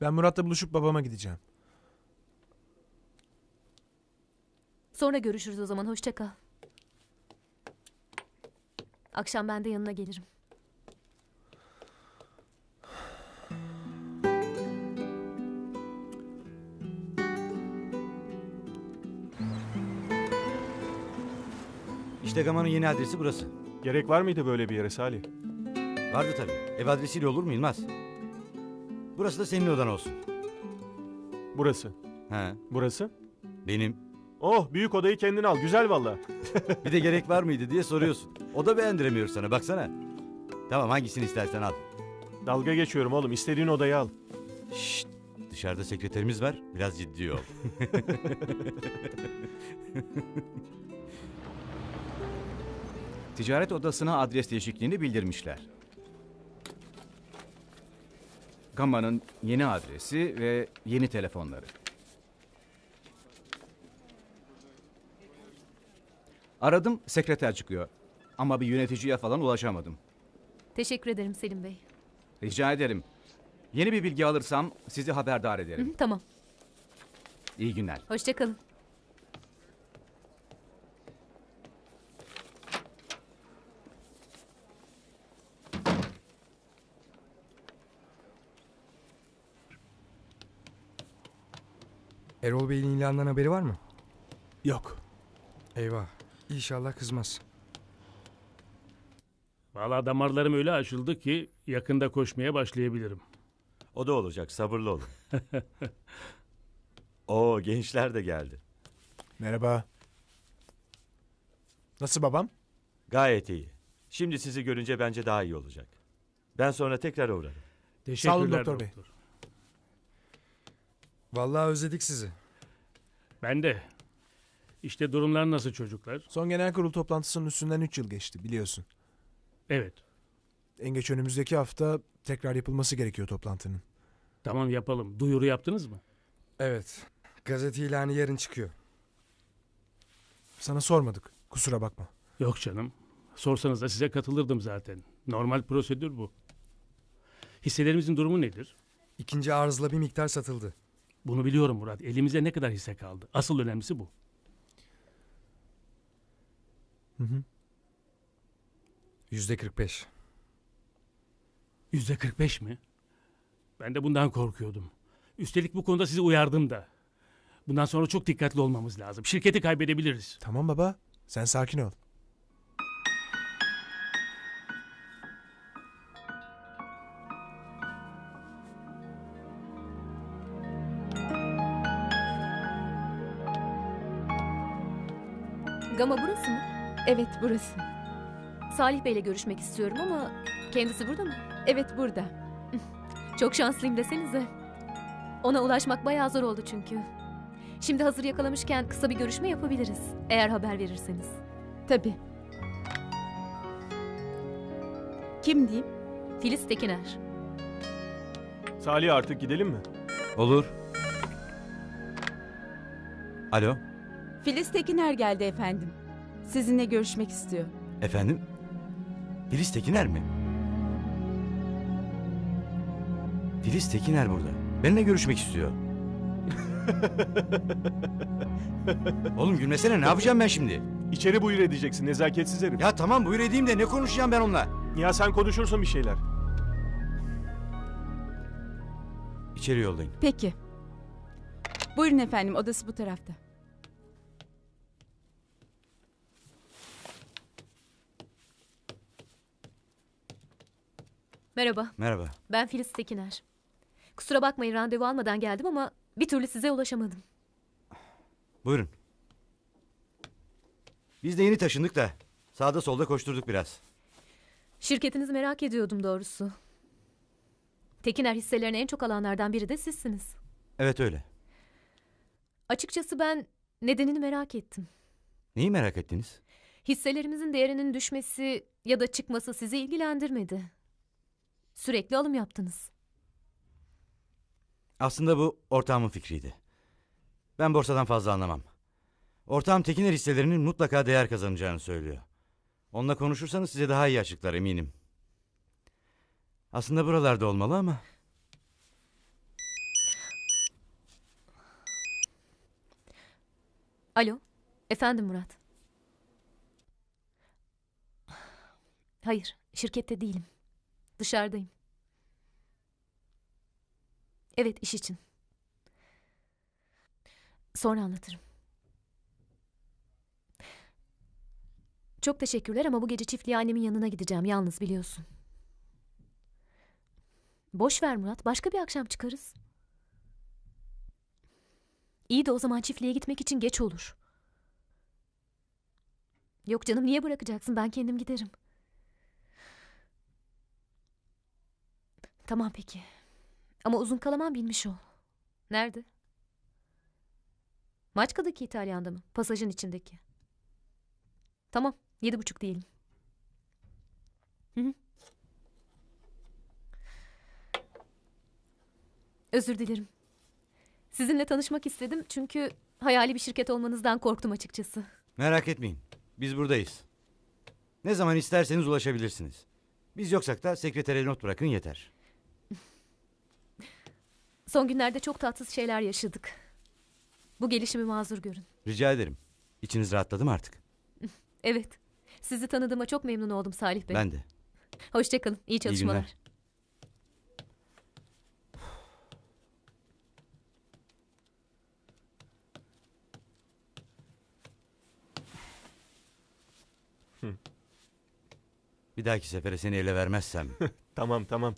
Ben Murat'la buluşup babama gideceğim. Sonra görüşürüz o zaman. Hoşça kal. Akşam ben de yanına gelirim. İşte Gama'nın yeni adresi burası. Gerek var mıydı böyle bir yere Salih? Vardı tabii. Ev adresiyle olur mu Yılmaz? Burası da senin odan olsun. Burası. He, Burası? benim. Oh büyük odayı kendin al. Güzel valla. Bir de gerek var mıydı diye soruyorsun. O da beğendiremiyor sana baksana. Tamam hangisini istersen al. Dalga geçiyorum oğlum. İstediğin odayı al. Şşt, dışarıda sekreterimiz var. Biraz ciddi ol. Ticaret odasına adres değişikliğini bildirmişler. Gamma'nın yeni adresi ve yeni telefonları. Aradım, sekreter çıkıyor. Ama bir yöneticiye falan ulaşamadım. Teşekkür ederim Selim Bey. Rica ederim. Yeni bir bilgi alırsam sizi haberdar ederim. hı, tamam. İyi günler. Hoşça Erol Bey'in ilandan haberi var mı? Yok. Eyvah. İnşallah kızmaz. Valla damarlarım öyle açıldı ki yakında koşmaya başlayabilirim. O da olacak sabırlı olun. Oo gençler de geldi. Merhaba. Nasıl babam? Gayet iyi. Şimdi sizi görünce bence daha iyi olacak. Ben sonra tekrar uğrarım. Teşekkürler olun doktor bey. Vallahi özledik sizi. Ben de. İşte durumlar nasıl çocuklar? Son genel kurul toplantısının üstünden 3 yıl geçti biliyorsun. Evet. En geç önümüzdeki hafta tekrar yapılması gerekiyor toplantının. Tamam yapalım. Duyuru yaptınız mı? Evet. Gazete ilanı yarın çıkıyor. Sana sormadık. Kusura bakma. Yok canım. Sorsanız da size katılırdım zaten. Normal prosedür bu. Hisselerimizin durumu nedir? İkinci arzla bir miktar satıldı. Bunu biliyorum Murat. Elimize ne kadar hisse kaldı? Asıl önemlisi bu. Yüzde 45. Yüzde 45 mi? Ben de bundan korkuyordum. Üstelik bu konuda sizi uyardım da. Bundan sonra çok dikkatli olmamız lazım. Şirketi kaybedebiliriz. Tamam baba. Sen sakin ol. Gama burası mı? Evet burası. Salih Bey'le görüşmek istiyorum ama kendisi burada mı? Evet burada. Çok şanslıyım desenize. Ona ulaşmak bayağı zor oldu çünkü. Şimdi hazır yakalamışken kısa bir görüşme yapabiliriz. Eğer haber verirseniz. Tabii. Kim diyeyim? Filiz Tekiner. Salih artık gidelim mi? Olur. Alo, Filiz Tekiner geldi efendim. Sizinle görüşmek istiyor. efendim? Filiz Tekiner mi? Filiz Tekiner burada. Benimle görüşmek istiyor. Oğlum gülmesene ne yapacağım ben şimdi? İçeri buyur edeceksin nezaketsiz herif. Ya, Ya tamam buyur edeyim de ne konuşacağım ben onunla? sen konuşursun bir şeyler. İçeri yollayın. Peki. Buyurun efendim odası bu tarafta. Merhaba, Merhaba. ben Filiz Tekiner. Kusura bakmayın randevu almadan geldim ama bir türlü size ulaşamadım. Buyurun. Biz de yeni taşındık da sağda solda koşturduk biraz. Şirketinizi merak ediyordum doğrusu. Tekiner hisselerini en çok alanlardan biri de sizsiniz. Evet öyle. Açıkçası ben nedenini merak ettim. Neyi merak ettiniz? Hisselerimizin değerinin düşmesi ya da çıkması sizi ilgilendirmedi. Sürekli alım yaptınız. Aslında bu ortağımın fikriydi. Ben borsadan fazla anlamam. Ortağım Tekiner hisselerinin mutlaka değer kazanacağını söylüyor. Onunla konuşursanız size daha iyi açıklar eminim. Aslında buralarda olmalı ama... Alo, efendim Murat. Hayır, şirkette değilim. Dışarıdayım. Evet, iş için. Sonra anlatırım. Çok teşekkürler ama bu gece çiftliğe annemin yanına gideceğim. Yalnız biliyorsun. Boş ver Murat. Başka bir akşam çıkarız. İyi de o zaman çiftliğe gitmek için geç olur. Yok canım niye bırakacaksın? Ben kendim giderim. Tamam peki. Ama uzun kalamam bilmiş ol. Nerede? Maçka'daki İtalyan'da mı? Pasajın içindeki. Tamam. Yedi buçuk diyelim. Hı hı. Özür dilerim. Sizinle tanışmak istedim çünkü hayali bir şirket olmanızdan korktum açıkçası. Merak etmeyin. Biz buradayız. Ne zaman isterseniz ulaşabilirsiniz. Biz yoksak da sekretere not bırakın yeter. Son günlerde çok tatsız şeyler yaşadık. Bu gelişimi mazur görün. Rica ederim. İçiniz rahatladı mı artık? Evet. Sizi tanıdığıma çok memnun oldum Salih Bey. Ben de. Hoşçakalın. İyi çalışmalar. günler. Bir dahaki sefere seni ele vermezsem. Tamam tamam.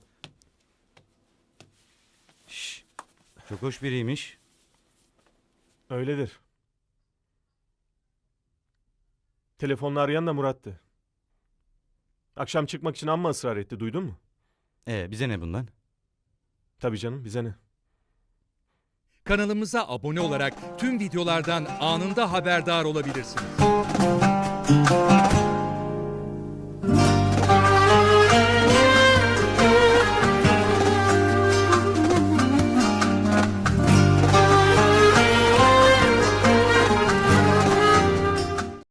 Çok hoş biriymiş. Öyledir. Telefonla arayan da Murat'tı. Akşam çıkmak için amma ısrar etti. Duydun mu? Ee, bize ne bundan? Tabii canım bize ne? Kanalımıza abone olarak tüm videolardan anında haberdar olabilirsiniz.